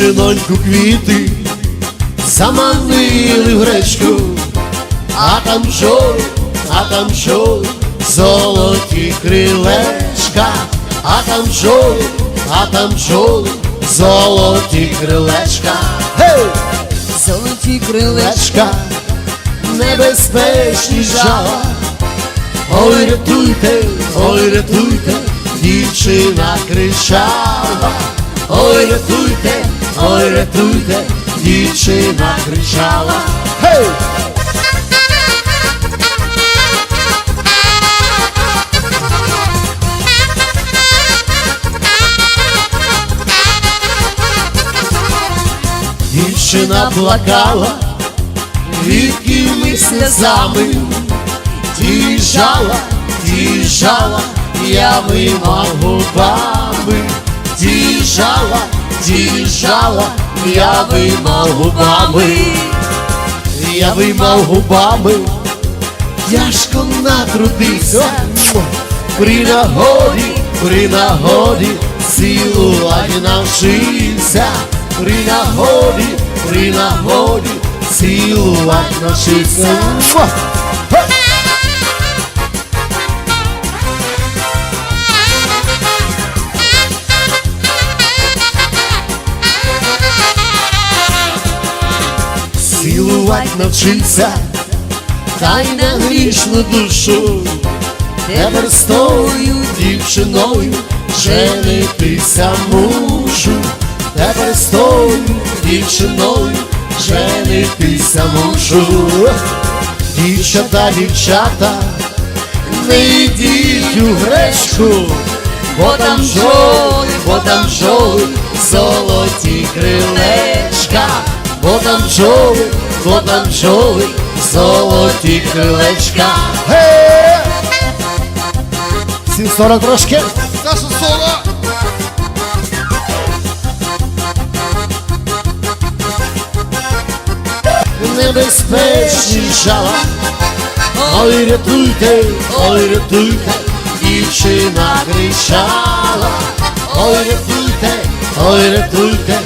дівчиноньку квіти, заманили в гречку, а там що, а там що, золоті крилечка, а там що, а там що, золоті крилечка, гей, Золоті крилечка, крилечка, небезпечні жала. Ой, рятуйте, ой, рятуйте, дівчина кричала. Ой, рятуйте, дівчина кричала. Гей! Дівчина плакала, рідкими сльозами, Діжала, діжала, я вима губами, діжала, діжала, я вима губами, я вима губами, тяжко натрудився, при нагоді, при нагоді, цілувати навчився, при нагоді, при нагоді, цілувати навчився. Муа! Ха! Цілувати навчився, та й на грішну душу, тепер з тою дівчиною женитися мушу, тепер з тою дівчиною женитися мушу. Дівчата, дівчата, не йдіть у гречку, бо там жоли, бо там жоли, золоті крилечка, бо там жоли, бо там жоли, золоті крилечка. Ге! 740 трошки. Наше соло! Небезпечні жала. Ой, рятуйте, ой, рятуйте, дівчина кричала. Ой, рятуйте, ой, рятуйте,